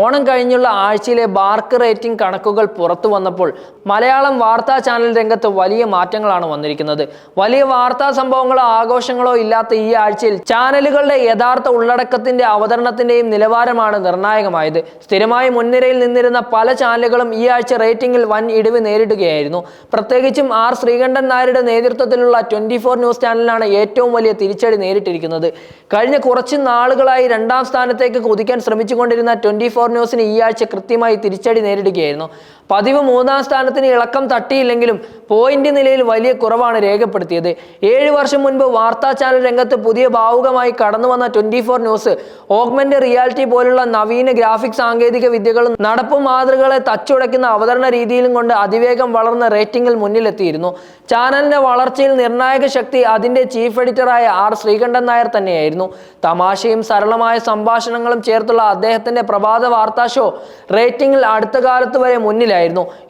ഓണം കഴിഞ്ഞുള്ള ആഴ്ചയിലെ BARC rating കണക്കുകൾ പുറത്തു വന്നപ്പോൾ മലയാളം വാർത്താ ചാനൽ രംഗത്ത് വലിയ മാറ്റങ്ങളാണ് വന്നിരിക്കുന്നത്. വലിയ വാർത്താ സംഭവങ്ങളോ ആഘോഷങ്ങളോ ഇല്ലാത്ത ഈ ആഴ്ചയിൽ ചാനലുകളുടെ യഥാർത്ഥ ഉള്ളടക്കത്തിന്റെ അവതരണത്തിന്റെയും നിലവാരമാണ് നിർണായകമായത്. സ്ഥിരമായി മുൻനിരയിൽ നിന്നിരുന്ന പല ചാനലുകളും ഈ ആഴ്ച റേറ്റിംഗിൽ വൻ ഇടിവ് നേരിടുകയായിരുന്നു. പ്രത്യേകിച്ചും ആർ ശ്രീകണ്ഠൻ നായരുടെ നേതൃത്വത്തിലുള്ള ട്വന്റി ഫോർ ന്യൂസ് ചാനലിനാണ് ഏറ്റവും വലിയ തിരിച്ചടി നേരിട്ടിരിക്കുന്നത്. കഴിഞ്ഞ കുറച്ച് നാളുകളായി രണ്ടാം സ്ഥാനത്തേക്ക് കുതിക്കാൻ ശ്രമിച്ചുകൊണ്ടിരുന്ന ട്വന്റി ഫോർ ന്യൂസിന് ഈ ആഴ്ച കൃത്യമായി തിരിച്ചടി നേരിടുകയായിരുന്നു. പതിവ് മൂന്നാം സ്ഥാനത്തിന് ഇളക്കം തട്ടിയില്ലെങ്കിലും പോയിന്റ് നിലയിൽ വലിയ കുറവാണ് രേഖപ്പെടുത്തിയത്. ഏഴ് വർഷം മുൻപ് വാർത്താ ചാനൽ രംഗത്ത് പുതിയ ഭാവുകമായി കടന്നു വന്ന twenty four news augment reality പോലുള്ള നവീന ഗ്രാഫിക് സാങ്കേതിക വിദ്യകളും നടപ്പ് മാതൃകളെ തച്ചുടയ്ക്കുന്ന അവതരണ രീതിയിലും കൊണ്ട് അതിവേഗം വളർന്ന റേറ്റിംഗിൽ മുന്നിലെത്തിയിരുന്നു. ചാനലിന്റെ വളർച്ചയിൽ നിർണായക ശക്തി അതിന്റെ ചീഫ് എഡിറ്ററായ ആർ ശ്രീകണ്ഠൻ നായർ തന്നെയായിരുന്നു. തമാശയും സരളമായ സംഭാഷണങ്ങളും ചേർത്തുള്ള അദ്ദേഹത്തിന്റെ പ്രഭാത വാർത്താ ഷോ റേറ്റിംഗിൽ അടുത്ത കാലത്ത് വരെ മുന്നിലായിരുന്നു.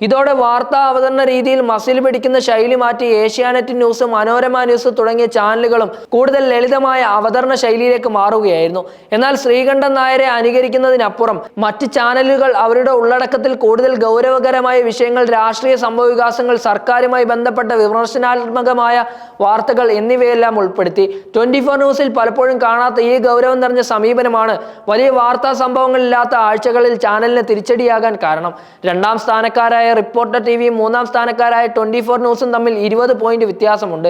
ഇതോടെ വാർത്താ അവതരണ രീതിയിൽ മസിൽ പിടിക്കുന്ന ശൈലി മാറ്റി ഏഷ്യാനെറ്റ് ന്യൂസ് മനോരമ ന്യൂസ് തുടങ്ങിയ ചാനലുകളും കൂടുതൽ ലളിതമായ അവതരണ ശൈലിയിലേക്ക് മാറുകയായിരുന്നു. എന്നാൽ ശ്രീകണ്ഠൻ നായരെ അനുകരിക്കുന്നതിനപ്പുറം മറ്റ് ചാനലുകൾ അവരുടെ ഉള്ളടക്കത്തിൽ കൂടുതൽ ഗൗരവകരമായ വിഷയങ്ങൾ രാഷ്ട്രീയ സംഭവവികാസങ്ങൾ സർക്കാരുമായി ബന്ധപ്പെട്ട വിമർശനാത്മകമായ വാർത്തകൾ എന്നിവയെല്ലാം ഉൾപ്പെടുത്തി. ട്വന്റി ഫോർ ന്യൂസിൽ പലപ്പോഴും കാണാത്ത ഈ ഗൗരവം നിറഞ്ഞ സമീപനമാണ് വലിയ വാർത്താ സംഭവങ്ങളില്ലാത്ത ആഴ്ചകളിൽ ചാനലിന് തിരിച്ചടിയാകാൻ കാരണം. രണ്ടാം സ്ഥാനക്കാരായ റിപ്പോർട്ടർ ടി വിയും മൂന്നാം സ്ഥാനക്കാരായ ട്വന്റി ഫോർ ന്യൂസും തമ്മിൽ ഇരുപത് പോയിന്റ് വ്യത്യാസമുണ്ട്.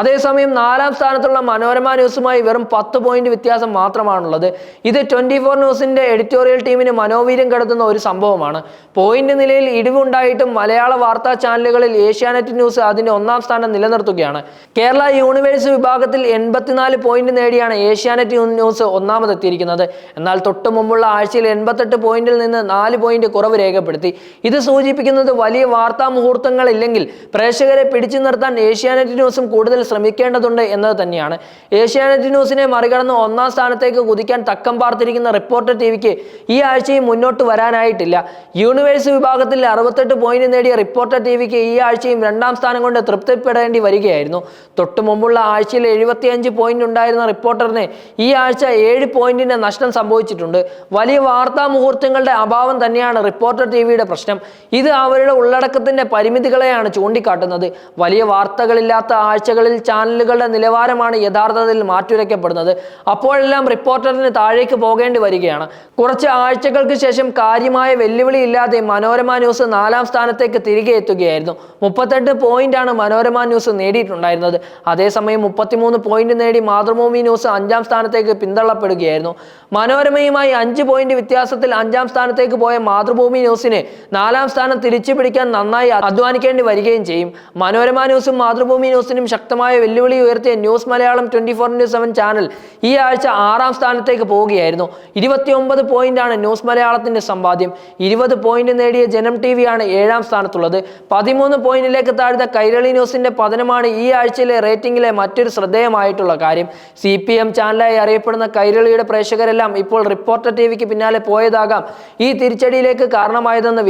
അതേസമയം നാലാം സ്ഥാനത്തുള്ള മനോരമ ന്യൂസുമായി വെറും പത്ത് പോയിന്റ് വ്യത്യാസം മാത്രമാണുള്ളത്. ഇത് ട്വന്റി ഫോർ ന്യൂസിന്റെ എഡിറ്റോറിയൽ ടീമിന് മനോവീര്യം കടത്തുന്ന ഒരു സംഭവമാണ്. പോയിന്റ് നിലയിൽ ഇടിവുണ്ടായിട്ടും മലയാള വാർത്താ ചാനലുകളിൽ ഏഷ്യാനെറ്റ് ന്യൂസ് അതിന്റെ ഒന്നാം സ്ഥാനം നിലനിർത്തുകയാണ്. കേരള യൂണിവേഴ്സ് വിഭാഗത്തിൽ എൺപത്തിനാല് പോയിന്റ് നേടിയാണ് ഏഷ്യാനെറ്റ് ന്യൂസ് ഒന്നാമതെത്തിയിരിക്കുന്നത്. എന്നാൽ തൊട്ടു മുമ്പുള്ള ആഴ്ചയിൽ എൺപത്തെട്ട് പോയിന്റിൽ നിന്ന് നാല് പോയിന്റ് കുറവ് രേഖപ്പെടുത്തി. ഇത് സൂചിപ്പിക്കുന്നത് വലിയ വാർത്താ മുഹൂർത്തങ്ങൾ ഇല്ലെങ്കിൽ പ്രേക്ഷകരെ പിടിച്ചു നിർത്താൻ ഏഷ്യാനെറ്റ് ന്യൂസും കൂടുതൽ ശ്രമിക്കേണ്ടതുണ്ട് എന്നത് തന്നെയാണ്. ഏഷ്യാനെറ്റ് ന്യൂസിനെ മറികടന്ന് ഒന്നാം സ്ഥാനത്തേക്ക് കുതിക്കാൻ തക്കം പാർത്തിരിക്കുന്ന റിപ്പോർട്ടർ ടി വിക്ക് ഈ ആഴ്ചയും മുന്നോട്ട് വരാനായിട്ടില്ല. യൂണിവേഴ്സ് വിഭാഗത്തിൽ അറുപത്തെട്ട് പോയിന്റ് നേടിയ റിപ്പോർട്ടർ ടി വിക്ക് ഈ ആഴ്ചയും രണ്ടാം സ്ഥാനം കൊണ്ട് തൃപ്തിപ്പെടേണ്ടി വരികയായിരുന്നു. തൊട്ടു മുമ്പുള്ള ആഴ്ചയിൽ എഴുപത്തിയഞ്ച് പോയിന്റ് ഉണ്ടായിരുന്ന റിപ്പോർട്ടറിന് ഈ ആഴ്ച ഏഴ് പോയിന്റിന്റെ നഷ്ടം സംഭവിച്ചിട്ടുണ്ട്. വലിയ വാർത്താ മുഹൂർത്തങ്ങളുടെ അഭാവം തന്നെയാണ് റിപ്പോർട്ടർ ടി വിയുടെ പ്രശ്നം. ഇത് അവരുടെ ഉള്ളടക്കത്തിന്റെ പരിമിതികളെയാണ് ചൂണ്ടിക്കാട്ടുന്നത്. വലിയ വാർത്തകളില്ലാത്ത ആഴ്ചകളിൽ ചാനലുകളുടെ നിലവാരമാണ് യഥാർത്ഥത്തിൽ മാറ്റുരയ്ക്കപ്പെടുന്നത്. അപ്പോഴെല്ലാം റിപ്പോർട്ടറിന് താഴേക്ക് പോകേണ്ടി വരികയാണ്. കുറച്ച് ആഴ്ചകൾക്ക് ശേഷം കാര്യമായ വെല്ലുവിളി ഇല്ലാതെ മനോരമ ന്യൂസ് നാലാം സ്ഥാനത്തേക്ക് തിരികെ എത്തുകയായിരുന്നു. മുപ്പത്തെട്ട് പോയിന്റാണ് മനോരമ ന്യൂസ് നേടിയിട്ടുണ്ടായിരുന്നത്. അതേസമയം മുപ്പത്തിമൂന്ന് പോയിന്റ് നേടി മാതൃഭൂമി ന്യൂസ് അഞ്ചാം സ്ഥാനത്തേക്ക് പിന്തള്ളപ്പെടുകയായിരുന്നു. മനോരമയുമായി അഞ്ച് പോയിന്റ് വ്യത്യാസത്തിൽ അഞ്ചാം സ്ഥാനത്തേക്ക് പോയ മാതൃഭൂമി ന്യൂസിന് നാലാം സ്ഥാനം തിരിച്ചു പിടിക്കാൻ നന്നായി അധ്വാനിക്കേണ്ടി വരികയും ചെയ്യും. മനോരമ ന്യൂസും മാതൃഭൂമി ന്യൂസിനും ശക്തമായ വെല്ലുവിളി ഉയർത്തിയ news Malayalam twenty four news seven channel ഈ ആഴ്ച ആറാം സ്ഥാനത്തേക്ക് പോവുകയായിരുന്നു. ഇരുപത്തിയൊമ്പത് പോയിന്റാണ് ന്യൂസ് മലയാളത്തിന്റെ സമ്പാദ്യം. ഇരുപത് പോയിന്റ് നേടിയ ജനം ടി വിയാണ് ഏഴാം സ്ഥാനത്തുള്ളത്. പതിമൂന്ന് പോയിന്റിലേക്ക് താഴ്ന്ന കൈരളി ന്യൂസിന്റെ പതനമാണ് ഈ ആഴ്ചയിലെ റേറ്റിംഗിലെ മറ്റൊരു ശ്രദ്ധേയമായിട്ടുള്ള കാര്യം. സി പി എം ചാനലായി അറിയപ്പെടുന്ന കൈരളിയുടെ പ്രേക്ഷകരെല്ലാം ഇപ്പോൾ റിപ്പോർട്ടർ ടി വിക്ക് പിന്നാലെ പോയതാകാം. ഈ തിരിച്ചടിയിലേക്ക് കാരണമായതെന്ന്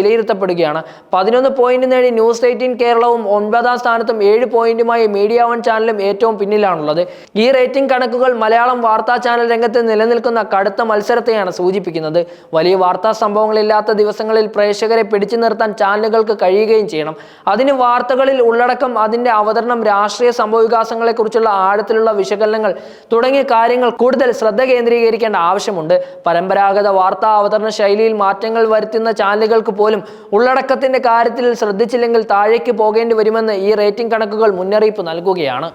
വിലയിരുത്തപ്പെടുകയാണ് പതിനൊന്ന് പോയിന്റ് നേടി ന്യൂസ് എയ്റ്റീൻ കേരളവും ഒൻപതാം സ്ഥാനത്തും ഏഴ് പോയിന്റുമായി മീഡിയ വൺ ചാനലും ഏറ്റവും പിന്നിലാണുള്ളത്. ഈ റേറ്റിംഗ് കണക്കുകൾ മലയാളം വാർത്താ ചാനൽ രംഗത്ത് നിലനിൽക്കുന്ന കടുത്ത മത്സരത്തെയാണ് സൂചിപ്പിക്കുന്നത്. വലിയ വാർത്താ സംഭവങ്ങളില്ലാത്ത ദിവസങ്ങളിൽ പ്രേക്ഷകരെ പിടിച്ചു നിർത്താൻ ചാനലുകൾക്ക് കഴിയുകയും ചെയ്യണം. അതിന് വാർത്തകളിൽ ഉള്ളടക്കം അതിന്റെ അവതരണം രാഷ്ട്രീയ സംഭവവികാസങ്ങളെക്കുറിച്ചുള്ള ആഴത്തിലുള്ള വിശകലനങ്ങൾ തുടങ്ങിയ കാര്യങ്ങൾ കൂടുതൽ ശ്രദ്ധ കേന്ദ്രീകരിക്കേണ്ട ആവശ്യമുണ്ട്. പരമ്പരാഗത വാർത്താ അവതരണ ശൈലിയിൽ മാറ്റങ്ങൾ വരുത്തുന്ന ചാനലുകൾക്ക് പോലും ഉള്ളടക്കത്തിന്റെ കാര്യത്തിൽ ശ്രദ്ധിച്ചില്ലെങ്കിൽ താഴേക്ക് പോകേണ്ടി വരുമെന്ന് ഈ റേറ്റിംഗ് കണക്കുകൾ മുന്നറിയിപ്പ് നൽകുകയാണ്.